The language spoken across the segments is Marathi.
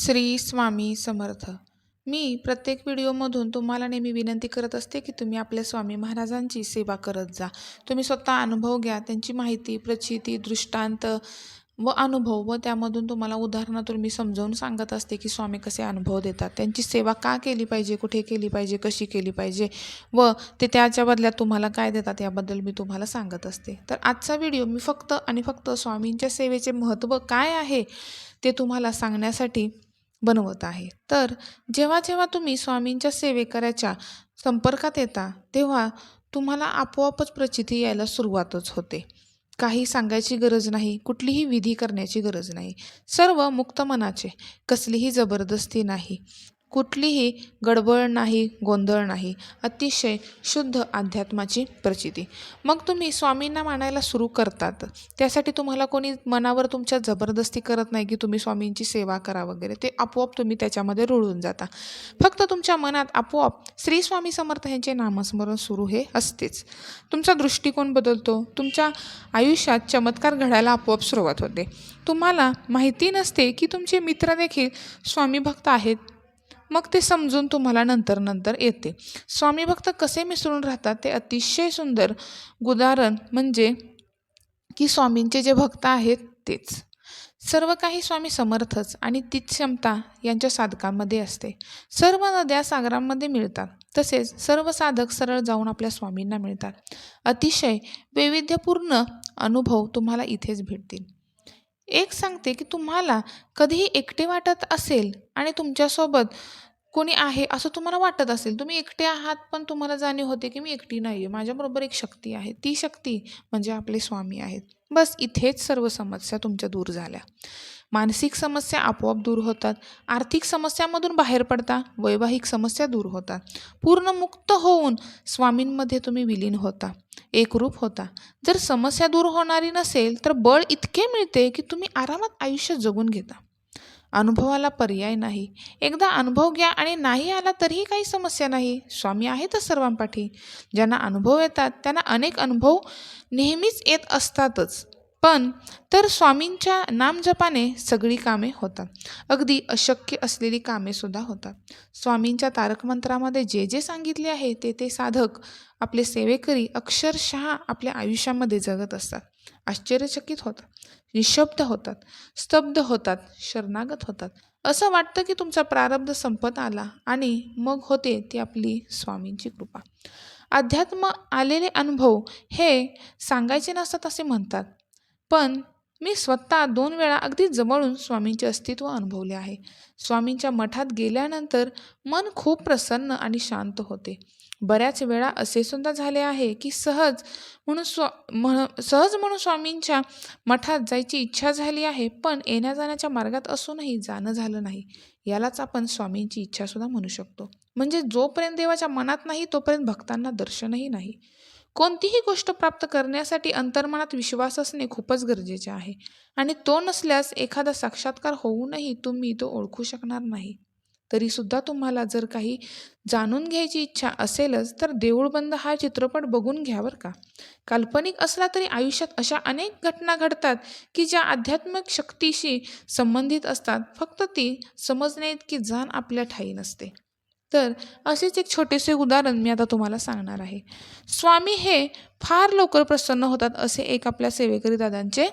श्री स्वामी समर्थ. मी प्रत्येक व्हिडिओमधून तुम्हाला नेहमी विनंती करत असते की तुम्ही आपल्या स्वामी महाराजांची सेवा करत जा. तुम्ही स्वतः अनुभव घ्या त्यांची माहिती प्रचिती दृष्टांत व अनुभव व त्यामधून तुम्हाला उदाहरणातून मी समजावून सांगत असते की स्वामी कसे अनुभव देतात. त्यांची सेवा का केली पाहिजे कुठे केली पाहिजे कशी केली पाहिजे व ते त्याच्या बदल्यात तुम्हाला काय देतात याबद्दल मी तुम्हाला सांगत असते. तर आजचा व्हिडिओ मी फक्त आणि फक्त स्वामींच्या सेवेचे महत्त्व काय आहे ते तुम्हाला सांगण्यासाठी बनवत आहे. तर जेव्हा जेव्हा तुम्ही स्वामींच्या सेवेकऱ्याच्या संपर्कात येता तेव्हा तुम्हाला आपोआपच प्रचिती यायला सुरुवातच होते. काही सांगायची गरज नाही कुठलीही विधी करण्याची गरज नाही. सर्व मुक्त मनाचे कसलीही जबरदस्ती नाही. कुठलीही गडबड नाही गोंधळ नाही. अतिशय शुद्ध अध्यात्माची प्रचिती. मग तुम्ही स्वामींना मानायला सुरू करतात. त्यासाठी तुम्हाला कोणी मनावर तुमच्या जबरदस्ती करत नाही की तुम्ही स्वामींची सेवा करा वगैरे. ते आपोआप तुम्ही त्याच्यामध्ये रुळून जाता. फक्त तुमच्या मनात आपोआप श्री स्वामी समर्थ यांचे नामस्मरण सुरू हे असतेच. तुमचा दृष्टिकोन बदलतो. तुमच्या आयुष्यात चमत्कार घडायला आपोआप सुरुवात होते. तुम्हाला माहिती नसते की तुमचे मित्र देखील स्वामी भक्त आहेत. मग ते समजून तुम्हाला नंतर नंतर येते. स्वामी भक्त कसे मिसळून राहतात ते अतिशय सुंदर उदाहरण म्हणजे की स्वामींचे जे भक्त आहेत तेच. सर्व काही स्वामी समर्थच आणि तीच क्षमता यांच्या साधकांमध्ये असते. सर्व नद्या सागरांमध्ये मिळतात. तसेच सर्व साधक सरळ जाऊन आपल्या स्वामींना मिळतात. अतिशय वैविध्यपूर्ण अनुभव तुम्हाला इथेच भेटतील. एक सांगते की तुम्हाला कधीही एकटे वाटत असेल आणि तुमच्यासोबत कोणी आहे असं तुम्हाला वाटत असेल तुम्ही एकटे आहात पण तुम्हाला जाणीव होते की मी एकटी नाही आहे माझ्याबरोबर एक शक्ती आहे. ती शक्ती म्हणजे आपले स्वामी आहेत. बस इथेच सर्व समस्या तुमच्या दूर झाल्या. मानसिक समस्या आपोआप दूर होतात. आर्थिक समस्यामधून बाहेर पडता. वैवाहिक समस्या दूर होतात. पूर्ण मुक्त होऊन स्वामींमध्ये तुम्ही विलीन होता. एकरूप होता. जर समस्या दूर होणारी नसेल तर बळ इतके मिळते की तुम्ही आरामात आयुष्य जगून घेता. अनुभवाला पर्याय नाही. एकदा अनुभव घ्या आणि नाही आला तरीही काही समस्या नाही. स्वामी आहेतच सर्वांपाठी. ज्यांना अनुभव येतात त्यांना अनेक अनुभव नेहमीच येत असतातच. पण तर स्वामींच्या नामजपाने सगळी कामे होतात. अगदी अशक्य असलेली कामेसुद्धा होतात. स्वामींच्या तारकमंत्रामध्ये जे जे सांगितले आहे ते ते साधक आपले सेवेकरी अक्षरशः आपल्या आयुष्यामध्ये जगत असतात. आश्चर्यचकित होतात. निशब्द होतात. स्तब्ध होतात. शरणागत होतात. असं वाटतं की तुमचा प्रारब्ध संपत आला आणि मग होते ती आपली स्वामींची कृपा. अध्यात्म आलेले अनुभव हे सांगायचे नसतात असे म्हणतात. पण मी स्वतः दोन वेळा अगदी जवळून स्वामींचे अस्तित्व अनुभवले आहे. स्वामींच्या मठात गेल्यानंतर मन खूप प्रसन्न आणि शांत होते. बऱ्याच वेळा असे सुद्धा झाले आहे की सहज म्हणून स्व म्हण सहज म्हणून स्वामींच्या मठात जायची इच्छा झाली आहे पण येण्या जाण्याच्या मार्गात असूनही जाणं झालं नाही. यालाच आपण स्वामींची इच्छासुद्धा म्हणू शकतो. म्हणजे जोपर्यंत देवाच्या मनात नाही तोपर्यंत भक्तांना दर्शनही नाही. कोणतीही गोष्ट प्राप्त करण्यासाठी अंतर्मनात विश्वास असणे खूपच गरजेचे आहे. आणि तो नसल्यास एखादा साक्षात्कार होऊनही तुम्ही तो ओळखू शकणार नाही. तरीसुद्धा तुम्हाला जर काही जाणून घ्यायची इच्छा असेलच तर देऊळबंद हा चित्रपट बघून घ्यावर का. काल्पनिक असला तरी आयुष्यात अशा अनेक घटना घडतात की ज्या आध्यात्मिक शक्तीशी संबंधित असतात. फक्त ती समजण्याइतकी इतकी जाण आपल्या ठाई नसते. तर असेच एक छोटेसे उदाहरण मी आता तुम्हाला सांगणार आहे. स्वामी हे फार लवकर प्रसन्न होतात असे एक आपल्या सेवेकरी दादांचे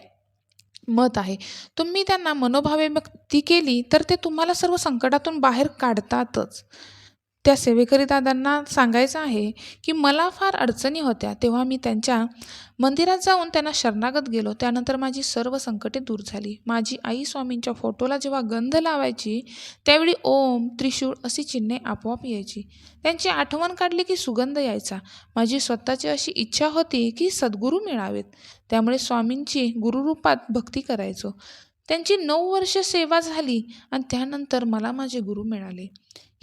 मत आहे. तुम्ही त्यांना मनोभावे भक्ती केली तर ते तुम्हाला सर्व संकटातून बाहेर काढतातच. त्या सेवेकरी दादांना सांगायचं आहे की मला फार अडचणी होत्या तेव्हा मी त्यांच्या मंदिरात जाऊन त्यांना शरणागत गेलो. त्यानंतर माझी सर्व संकटे दूर झाली. माझी आई स्वामींच्या फोटोला जेव्हा गंध लावायची त्यावेळी ओम त्रिशूळ अशी चिन्हे आपोआप यायची. त्यांची आठवण काढली की सुगंध यायचा. माझी स्वतःची अशी इच्छा होती की सद्गुरू मिळावेत. त्यामुळे स्वामींची गुरुरूपात भक्ती करायचो. त्यांची नऊ वर्ष सेवा झाली आणि त्यानंतर मला माझे गुरु मिळाले.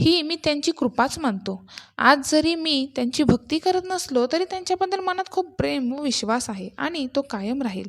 ही मी त्यांची कृपाच मानतो. आज जरी मी त्यांची भक्ती करत नसलो तरी त्यांच्याबद्दल मनात खूप प्रेम व विश्वास आहे आणि तो कायम राहील.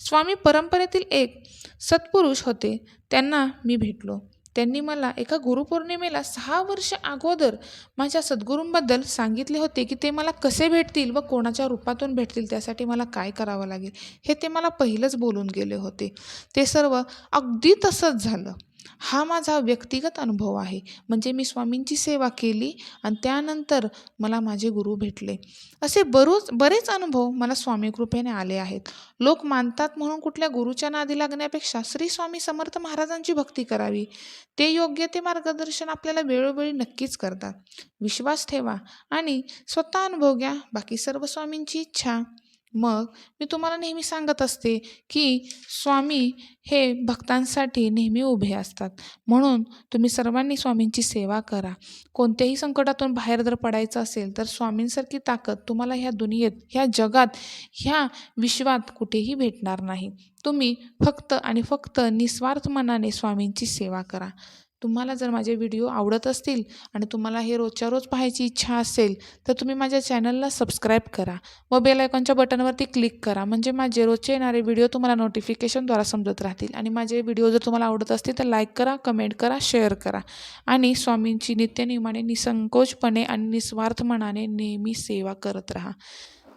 स्वामी परंपरेतील एक सत्पुरुष होते त्यांना मी भेटलो. त्यांनी मला एका गुरुपौर्णिमेला सहा वर्ष अगोदर माझ्या सद्गुरूंबद्दल सांगितले होते की ते मला कसे भेटतील व कोणाच्या रूपातून भेटतील त्यासाठी मला काय करावं लागेल हे ते मला पहिलंच बोलून गेले होते. ते सर्व अगदी तसंच झालं. हा माझा व्यक्तिगत अनुभव आहे. म्हणजे मी स्वामींची सेवा केली आणि त्यानंतर मला माझे गुरु भेटले. असे बरोच बरेच अनुभव मला स्वामी कृपेने आले आहेत. लोक मानतात म्हणून कुठल्या गुरुच्या नादी लागण्यापेक्षा श्री स्वामी समर्थ महाराजांची भक्ती करावी. ते योग्य ते मार्गदर्शन आपल्याला वेळोवेळी नक्कीच करतात. विश्वास ठेवा आणि स्वतः अनुभव घ्या. बाकी सर्व स्वामींची इच्छा. मग मी तुम्हाला नेहमी सांगत असते की स्वामी हे भक्तांसाठी नेहमी उभे असतात. म्हणून तुम्ही सर्वांनी स्वामींची सेवा करा. कोणत्याही संकटातून बाहेर जर पडायचं असेल तर स्वामींसारखी ताकद तुम्हाला ह्या दुनियेत ह्या जगात ह्या विश्वात कुठेही भेटणार नाही. तुम्ही फक्त आणि फक्त निस्वार्थ मनाने स्वामींची सेवा करा. तुम्हाला जर माझे व्हिडिओ आवडत असतील आणि तुम्हाला हे रोजच्या रोज पाहायची इच्छा असेल तर तुम्ही माझ्या चॅनलला सबस्क्राईब करा व बेल आयकॉनच्या बटनवरती क्लिक करा. म्हणजे माझे रोजचे येणारे व्हिडिओ तुम्हाला नोटिफिकेशनद्वारा समजत राहतील. आणि माझे व्हिडिओ जर तुम्हाला आवडत असतील तर लाईक करा कमेंट करा शेअर करा. आणि स्वामींची नित्यनियमाने निसंकोचपणे आणि निस्वार्थ मनाने नेहमी सेवा करत राहा.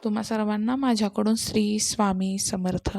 तुम्हा सर्वांना माझ्याकडून श्री स्वामी समर्थ.